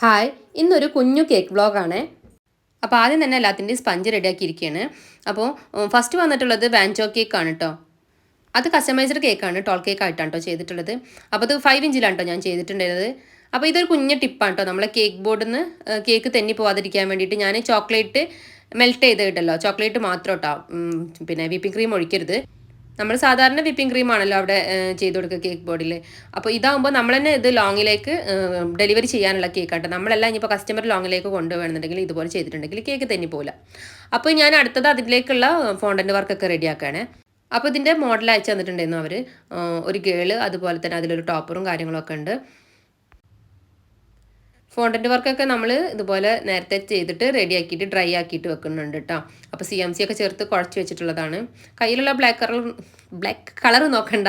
Hi ഇന്നൊരു കുഞ്ഞു cake ബ്ലോഗാണ് അപ്പോൾ ആദ്യം തന്നെ എല്ലാത്തിന്റെയും സ്പഞ്ച് റെഡിയാക്കിയിരിക്കുകയാണ്. അപ്പോൾ ഫസ്റ്റ് വന്നിട്ടുള്ളത് വാൻചോ കേക്കാണ് കേട്ടോ അത് കസ്റ്റമൈസ്ഡ് കേക്കാണ് ടോൾ കേക്ക് ആയിട്ടാണ് കേട്ടോ ചെയ്തിട്ടുള്ളത്. അപ്പോൾ അത് ഫൈവ് ഇഞ്ചിലാണ് കേട്ടോ ഞാൻ ചെയ്തിട്ടുണ്ടായിരുന്നത്. അപ്പോൾ ഇതൊരു കുഞ്ഞ് ടിപ്പാണ് കേട്ടോ നമ്മളെ കേക്ക് ബോർഡിൽ നിന്ന് കേക്ക് തെന്നി പോവാതിരിക്കാൻ വേണ്ടിയിട്ട് ഞാൻ ചോക്ലേറ്റ് മെൽറ്റ് ചെയ്ത് കിട്ടല്ലോ ചോക്ലേറ്റ് മാത്രം കേട്ടോ പിന്നെ വിപ്പിംഗ് ക്രീം ഒഴിക്കരുത്. നമ്മൾ സാധാരണ വിപ്പിംഗ് ക്രീം ആണല്ലോ അവിടെ ചെയ്ത് കൊടുക്കുക കേക്ക് ബോർഡിൽ അപ്പോൾ ഇതാകുമ്പോൾ നമ്മൾ തന്നെ ഇത് ലോങ്ങിലേക്ക് ഡെലിവറി ചെയ്യാനുള്ള കേക്ക് ആട്ടോ. നമ്മളെല്ലാം ഇനിയിപ്പോൾ കസ്റ്റമർ ലോങ്ങിലേക്ക് കൊണ്ടുപോകണമെന്നുണ്ടെങ്കിൽ ഇതുപോലെ ചെയ്തിട്ടുണ്ടെങ്കിൽ കേക്ക് തന്നെ പോകില്ല അപ്പോൾ ഞാൻ അടുത്തത് അതിലേക്കുള്ള ഫോണ്ടന്റ് വർക്കൊക്കെ റെഡിയാക്കുകയാണ് അപ്പോൾ ഇതിന്റെ മോഡൽ അയച്ചു തന്നിട്ടുണ്ടായിരുന്നു അവർ ഒരു ഗേൾ അതുപോലെ തന്നെ അതിലൊരു ടോപ്പറും കാര്യങ്ങളൊക്കെ ഉണ്ട്. ഫോണ്ടന്റ് വർക്കൊക്കെ നമ്മൾ ഇതുപോലെ നേരത്തെ ചെയ്തിട്ട് റെഡി ആക്കിയിട്ട് ഡ്രൈ ആക്കിയിട്ട് വെക്കുന്നുണ്ട് കേട്ടോ അപ്പോൾ സി എം സി ഒക്കെ ചേർത്ത് കുഴച്ച് വെച്ചിട്ടുള്ളതാണ്. കയ്യിലുള്ള ബ്ലാക്ക് കളർ ബ്ലാക്ക് കളർ നോക്കണ്ട.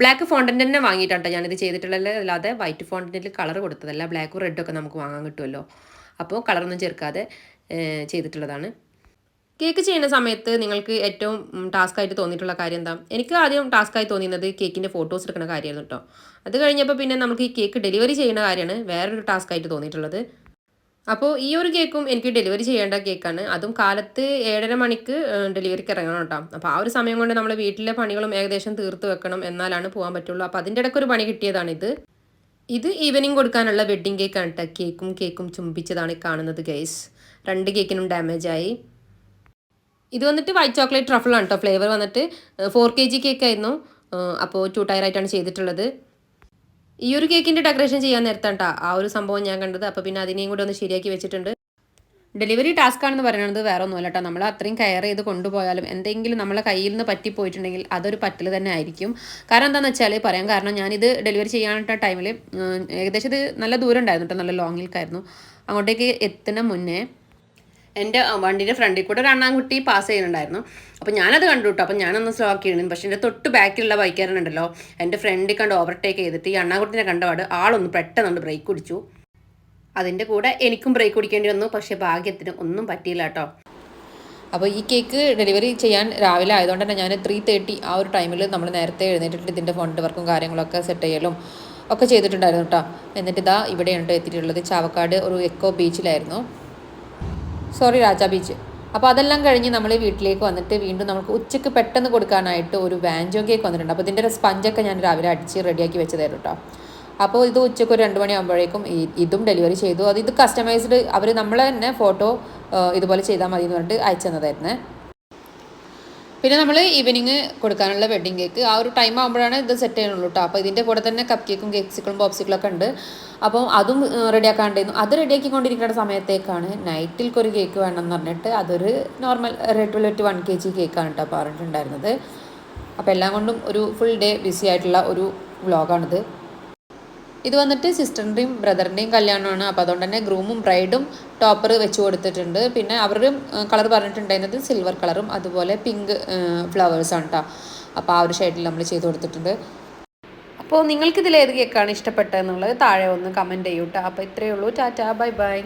ബ്ലാക്ക് ഫോണ്ടന്റ് തന്നെ വാങ്ങിയിട്ടാണ് ഞാനിത് ചെയ്തിട്ടുള്ളത്. അല്ലാതെ വൈറ്റ് ഫോണ്ടന്റിൽ കളർ കൊടുത്തതല്ല. ബ്ലാക്കും റെഡും ഒക്കെ നമുക്ക് വാങ്ങാൻ കിട്ടുമല്ലോ അപ്പോൾ കളറൊന്നും ചേർക്കാതെ ചെയ്തിട്ടുള്ളതാണ്. കേക്ക് ചെയ്യുന്ന സമയത്ത് നിങ്ങൾക്ക് ഏറ്റവും ടാസ്ക് ആയിട്ട് തോന്നിയിട്ടുള്ള കാര്യം എന്താ എനിക്ക് ആദ്യം ടാസ്ക് ആയി തോന്നിയത് കേക്കിന്റെ ഫോട്ടോസ് എടുക്കുന്ന കാര്യമായിരുന്നു കേട്ടോ അത് കഴിഞ്ഞപ്പോൾ പിന്നെ നമുക്ക് ഈ കേക്ക് ഡെലിവറി ചെയ്യുന്ന കാര്യമാണ് വേറൊരു ടാസ്ക് ആയിട്ട് തോന്നിയിട്ടുള്ളത്. അപ്പോൾ ഈ ഒരു കേക്കും എനിക്ക് ഡെലിവറി ചെയ്യേണ്ട കേക്കാണ്. അതും കാലത്ത് ഏഴര മണിക്ക് ഡെലിവറിക്ക് ഇറങ്ങണം കേട്ടോ അപ്പോൾ ആ ഒരു സമയം കൊണ്ട് നമ്മൾ വീട്ടിലെ പണികളും ഏകദേശം തീർത്ത് വെക്കണം എന്നാലാണ് പോകാൻ പറ്റുള്ളൂ. അപ്പോൾ അതിന്റെ ഇടയ്ക്ക് ഒരു പണി കിട്ടിയതാണ് ഇത്. ഇത് ഈവനിങ് കൊടുക്കാനുള്ള വെഡ്ഡിങ് കേക്കാണ് കേട്ടോ കേക്കും കേക്കും ചുംബിച്ചതാണ് കാണുന്നത് ഗൈസ്. രണ്ട് കേക്കിനും ഡാമേജായി. ഇത് വന്നിട്ട് വൈറ്റ് ചോക്ലേറ്റ് ട്രഫിളാണ് കേട്ടോ ഫ്ലേവർ വന്നിട്ട്. ഫോർ കെ ജി കേക്ക് ആയിരുന്നു. അപ്പോൾ ടു ടയർ ആയിട്ടാണ് ചെയ്തിട്ടുള്ളത്. ഈ ഒരു കേക്കിന്റെ ഡെക്കറേഷൻ ചെയ്യാൻ നേരത്താണ് ട്ടോ ആ ഒരു സംഭവം ഞാൻ കണ്ടത്. അപ്പോൾ പിന്നെ അതിനെയും കൂടി ഒന്ന് ശരിയാക്കി വെച്ചിട്ടുണ്ട്. ഡെലിവറി ടാസ്ക് ആണെന്ന് പറയുന്നത് വേറെ ഒന്നുമല്ല കേട്ടോ നമ്മൾ അത്രയും കെയർ ചെയ്ത് കൊണ്ടുപോയാലും എന്തെങ്കിലും നമ്മളെ കയ്യിൽ നിന്ന് പറ്റിപ്പോയിട്ടുണ്ടെങ്കിൽ അതൊരു പറ്റൽ തന്നെ ആയിരിക്കും. കാരണം എന്താണെന്ന് വെച്ചാൽ പറയാം കാരണം ഞാനിത് ഡെലിവറി ചെയ്യാനായിട്ട് ടൈമിൽ ഏകദേശം ഇത് നല്ല ദൂരം ഉണ്ടായിരുന്നു കേട്ടോ നല്ല ലോങ്ങിൽക്കായിരുന്നു അങ്ങോട്ടേക്ക് എത്തുന്ന മുന്നേ എന്റെ വണ്ടിന്റെ ഫ്രണ്ടിൽ കൂടെ ഒരു അണ്ണാൻകുട്ടി പാസ് ചെയ്യുന്നുണ്ടായിരുന്നു. അപ്പോൾ ഞാനത് കണ്ടു കേട്ടോ അപ്പോൾ ഞാനൊന്ന് സ്ലോ ആക്കി ആക്കിയിരുന്നു പക്ഷേ എന്റെ തൊട്ട് ബാക്കിലുള്ള ബൈക്കാരനുണ്ടല്ലോ എന്റെ ഫ്രണ്ടിൽ കണ്ട് ഓവർടേക്ക് ചെയ്തിട്ട് ഈ അണ്ണാൻകുട്ടിനെ കണ്ടപാട് ആളൊന്ന് പെട്ടെന്ന് ബ്രേക്ക് കുടിച്ചു അതിന്റെ കൂടെ എനിക്കും ബ്രേക്ക് കുടിക്കേണ്ടി വന്നു. പക്ഷേ ഭാഗ്യത്തിന് ഒന്നും പറ്റിയില്ല കേട്ടോ അപ്പോൾ ഈ കേക്ക് ഡെലിവറി ചെയ്യാൻ രാവിലെ ആയതുകൊണ്ട് തന്നെ ഞാൻ ത്രീ തേർട്ടി ആ ഒരു ടൈമിൽ നമ്മൾ നേരത്തെ എഴുന്നേറ്റിട്ട് ഇതിന്റെ ഫോണിന്റെ വർക്കും കാര്യങ്ങളൊക്കെ സെറ്റ് ചെയ്യലും ഒക്കെ ചെയ്തിട്ടുണ്ടായിരുന്നു കേട്ടോ എന്നിട്ട് ഇതാ ഇവിടെയാണ് എത്തിയിട്ടുള്ളത്. ചാവക്കാട് ഒരു എക്കോ ബീച്ചിലായിരുന്നു സോറി രാജ ബീച്ച്. അപ്പോൾ അതെല്ലാം കഴിഞ്ഞ് നമ്മൾ വീട്ടിലേക്ക് വന്നിട്ട് വീണ്ടും നമുക്ക് ഉച്ചയ്ക്ക് പെട്ടെന്ന് കൊടുക്കാനായിട്ട് ഒരു വാൻജോ കേക്ക് വന്നിട്ടുണ്ട്. അപ്പോൾ ഇതിന്റെ സ്പഞ്ചൊക്കെ ഞാൻ രാവിലെ അടിച്ച് റെഡിയാക്കി വെച്ചതായിരുന്നു കേട്ടോ അപ്പോൾ ഇത് ഉച്ചയ്ക്ക് ഒരു രണ്ട് മണിയാകുമ്പോഴേക്കും ഇതും ഡെലിവറി ചെയ്തു. അത് ഇത് കസ്റ്റമൈസ്ഡ് അവർ നമ്മളെ തന്നെ ഫോട്ടോ ഇതുപോലെ ചെയ്താൽ മതി എന്ന് പറഞ്ഞിട്ട് അയച്ചു തന്നതായിരുന്നേ. പിന്നെ നമ്മൾ ഈവനിങ് കൊടുക്കാനുള്ള വെഡ്ഡിങ് കേക്ക് ആ ഒരു ടൈം ആകുമ്പോഴാണ് ഇത് സെറ്റ് ചെയ്യണുള്ളൂ കേട്ടോ അപ്പോൾ ഇതിന്റെ കൂടെ തന്നെ കപ്പ് കേക്കും കേക്സിക്കളും ബോപ്സിക്കളൊക്കെ ഉണ്ട്. അപ്പം അതും റെഡിയാക്കാണ്ടായിരുന്നു അത് റെഡിയാക്കിക്കൊണ്ടിരിക്കുന്ന സമയത്തേക്കാണ് നൈറ്റിൽക്ക് ഒരു കേക്ക് വേണം എന്ന് പറഞ്ഞിട്ട് അതൊരു normal red velvet one K G കേക്കാണ് കേട്ടോ പറഞ്ഞിട്ടുണ്ടായിരുന്നത്. അപ്പോൾ എല്ലാം കൊണ്ടും ഒരു ഫുൾ ഡേ ബിസി ആയിട്ടുള്ള ഒരു വ്ളോഗാണിത് ഇത് വന്നിട്ട് സിസ്റ്ററിന്റെയും ബ്രദറിന്റെയും കല്യാണമാണ്. അപ്പോൾ അതുകൊണ്ട് തന്നെ ഗ്രൂമും ബ്രൈഡും ടോപ്പർ വെച്ച് കൊടുത്തിട്ടുണ്ട്. പിന്നെ അവരും കളർ പറഞ്ഞിട്ടുണ്ടായിരുന്നത് സിൽവർ കളറും അതുപോലെ പിങ്ക് ഫ്ലവേഴ്സാണ് കേട്ടോ അപ്പോൾ ആ ഒരു ഷെയ്ഡിൽ നമ്മൾ ചെയ്ത് കൊടുത്തിട്ടുണ്ട്. അപ്പോൾ നിങ്ങൾക്കിതിൽ ഏത് കേക്കാണ് ഇഷ്ടപ്പെട്ടതെന്നുള്ളത് താഴെ ഒന്ന് കമന്റ് ചെയ്യൂട്ടോ അപ്പോൾ ഇത്രയേ ഉള്ളൂ. ടാറ്റാ. Bye bye.